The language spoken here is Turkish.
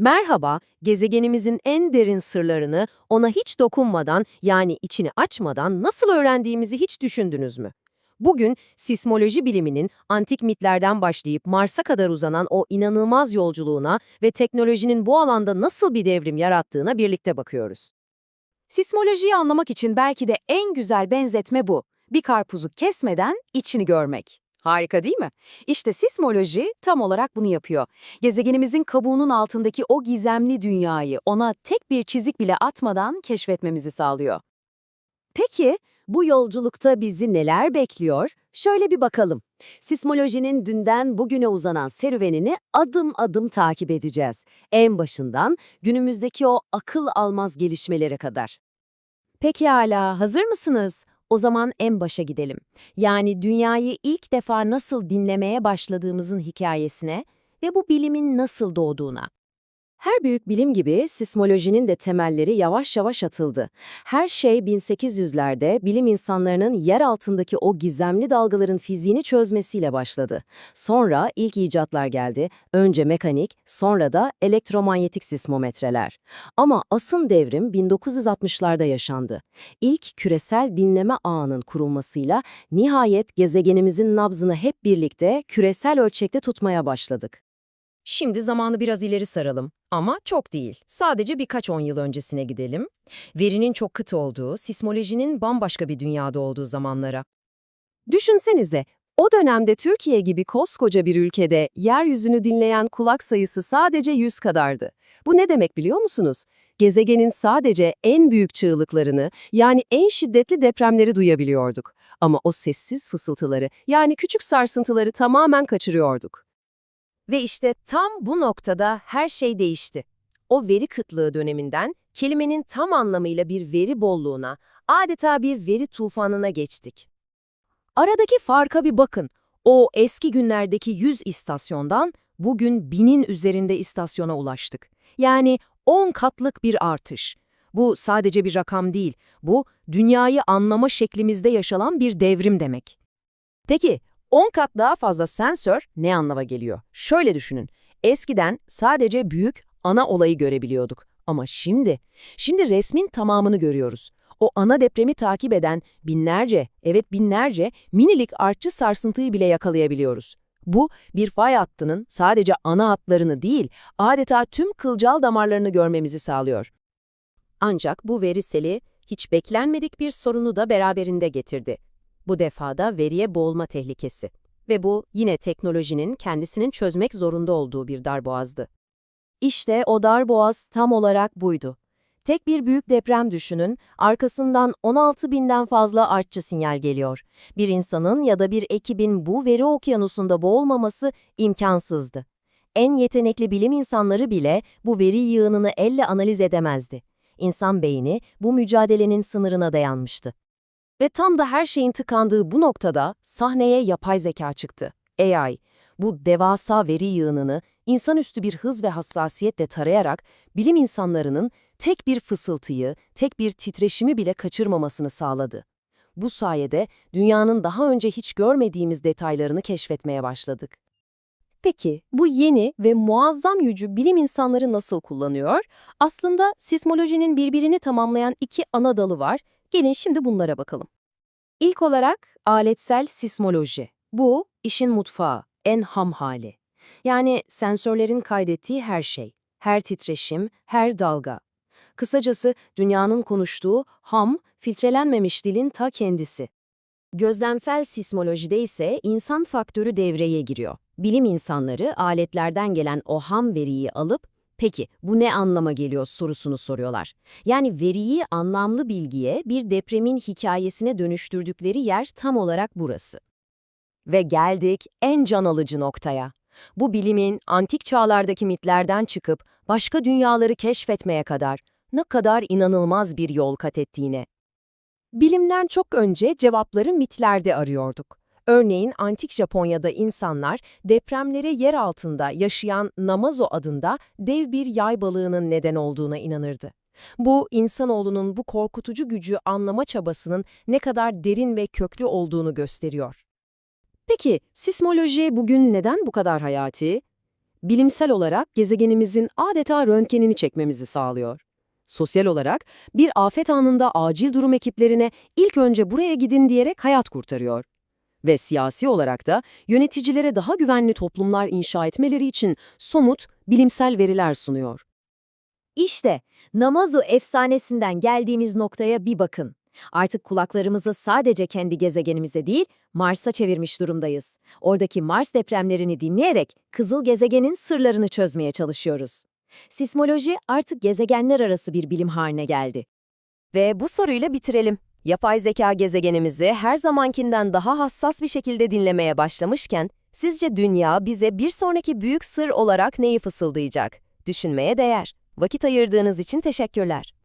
Merhaba, gezegenimizin en derin sırlarını ona hiç dokunmadan yani içini açmadan nasıl öğrendiğimizi hiç düşündünüz mü? Bugün sismoloji biliminin antik mitlerden başlayıp Mars'a kadar uzanan o inanılmaz yolculuğuna ve teknolojinin bu alanda nasıl bir devrim yarattığına birlikte bakıyoruz. Sismolojiyi anlamak için belki de en güzel benzetme bu. Bir karpuzu kesmeden içini görmek. Harika değil mi? İşte sismoloji tam olarak bunu yapıyor. Gezegenimizin kabuğunun altındaki o gizemli dünyayı ona tek bir çizik bile atmadan keşfetmemizi sağlıyor. Peki bu yolculukta bizi neler bekliyor? Şöyle bir bakalım. Sismolojinin dünden bugüne uzanan serüvenini adım adım takip edeceğiz. En başından günümüzdeki o akıl almaz gelişmelere kadar. Pekala, hazır mısınız? O zaman en başa gidelim. Yani dünyayı ilk defa nasıl dinlemeye başladığımızın hikayesine ve bu bilimin nasıl doğduğuna. Her büyük bilim gibi sismolojinin de temelleri yavaş yavaş atıldı. Her şey 1800'lerde bilim insanlarının yer altındaki o gizemli dalgaların fiziğini çözmesiyle başladı. Sonra ilk icatlar geldi. Önce mekanik, sonra da elektromanyetik sismometreler. Ama asıl devrim 1960'larda yaşandı. İlk küresel dinleme ağının kurulmasıyla nihayet gezegenimizin nabzını hep birlikte küresel ölçekte tutmaya başladık. Şimdi zamanı biraz ileri saralım. Ama çok değil. Sadece birkaç on yıl öncesine gidelim. Verinin çok kıt olduğu, sismolojinin bambaşka bir dünyada olduğu zamanlara. Düşünsenize, o dönemde Türkiye gibi koskoca bir ülkede yeryüzünü dinleyen kulak sayısı sadece 100 kadardı. Bu ne demek biliyor musunuz? Gezegenin sadece en büyük çığlıklarını, yani en şiddetli depremleri duyabiliyorduk. Ama o sessiz fısıltıları, yani küçük sarsıntıları tamamen kaçırıyorduk. Ve işte tam bu noktada her şey değişti. O veri kıtlığı döneminden kelimenin tam anlamıyla bir veri bolluğuna, adeta bir veri tufanına geçtik. Aradaki farka bir bakın. O eski günlerdeki 100 istasyondan bugün binin üzerinde istasyona ulaştık. Yani 10 katlık bir artış. Bu sadece bir rakam değil, bu dünyayı anlama şeklimizde yaşanan bir devrim demek. Peki, 10 kat daha fazla sensör ne anlama geliyor? Şöyle düşünün. Eskiden sadece büyük ana olayı görebiliyorduk. Ama şimdi, şimdi resmin tamamını görüyoruz. O ana depremi takip eden binlerce, evet binlerce minilik artçı sarsıntıyı bile yakalayabiliyoruz. Bu, bir fay hattının sadece ana hatlarını değil, adeta tüm kılcal damarlarını görmemizi sağlıyor. Ancak bu veri seli hiç beklenmedik bir sorunu da beraberinde getirdi. Bu defada veriye boğulma tehlikesi. Ve bu yine teknolojinin kendisinin çözmek zorunda olduğu bir darboğazdı. İşte o darboğaz tam olarak buydu. Tek bir büyük deprem düşünün, arkasından 16 binden fazla artçı sinyal geliyor. Bir insanın ya da bir ekibin bu veri okyanusunda boğulmaması imkansızdı. En yetenekli bilim insanları bile bu veri yığınını elle analiz edemezdi. İnsan beyni bu mücadelenin sınırına dayanmıştı. Ve tam da her şeyin tıkandığı bu noktada sahneye yapay zeka çıktı. AI, bu devasa veri yığınını insanüstü bir hız ve hassasiyetle tarayarak bilim insanlarının tek bir fısıltıyı, tek bir titreşimi bile kaçırmamasını sağladı. Bu sayede dünyanın daha önce hiç görmediğimiz detaylarını keşfetmeye başladık. Peki bu yeni ve muazzam gücü bilim insanları nasıl kullanıyor? Aslında sismolojinin birbirini tamamlayan iki ana dalı var Gelin şimdi bunlara bakalım. İlk olarak aletsel sismoloji. Bu işin mutfağı, en ham hali. Yani sensörlerin kaydettiği her şey, her titreşim, her dalga. Kısacası dünyanın konuştuğu ham, filtrelenmemiş dilin ta kendisi. Gözlemsel sismolojide ise insan faktörü devreye giriyor. Bilim insanları aletlerden gelen o ham veriyi alıp Peki bu ne anlama geliyor sorusunu soruyorlar. Yani veriyi anlamlı bilgiye bir depremin hikayesine dönüştürdükleri yer tam olarak burası. Ve geldik en can alıcı noktaya. Bu bilimin antik çağlardaki mitlerden çıkıp başka dünyaları keşfetmeye kadar ne kadar inanılmaz bir yol kat ettiğine. Bilimden çok önce cevapları mitlerde arıyorduk. Örneğin antik Japonya'da insanlar depremlere yer altında yaşayan Namazo adında dev bir yay balığının neden olduğuna inanırdı. Bu, insanoğlunun bu korkutucu gücü anlama çabasının ne kadar derin ve köklü olduğunu gösteriyor. Peki, sismoloji bugün neden bu kadar hayati? bilimsel olarak gezegenimizin adeta röntgenini çekmemizi sağlıyor. Sosyal olarak bir afet anında acil durum ekiplerine ilk önce buraya gidin diyerek hayat kurtarıyor. Ve siyasi olarak da yöneticilere daha güvenli toplumlar inşa etmeleri için somut, bilimsel veriler sunuyor. İşte Namazu efsanesinden geldiğimiz noktaya bir bakın. Artık kulaklarımızı sadece kendi gezegenimize değil, Mars'a çevirmiş durumdayız. Oradaki Mars depremlerini dinleyerek kızıl gezegenin sırlarını çözmeye çalışıyoruz. Sismoloji artık gezegenler arası bir bilim haline geldi. Ve bu soruyla bitirelim. Yapay zeka gezegenimizi her zamankinden daha hassas bir şekilde dinlemeye başlamışken, sizce dünya bize bir sonraki büyük sır olarak neyi fısıldayacak? Düşünmeye değer. Vakit ayırdığınız için teşekkürler.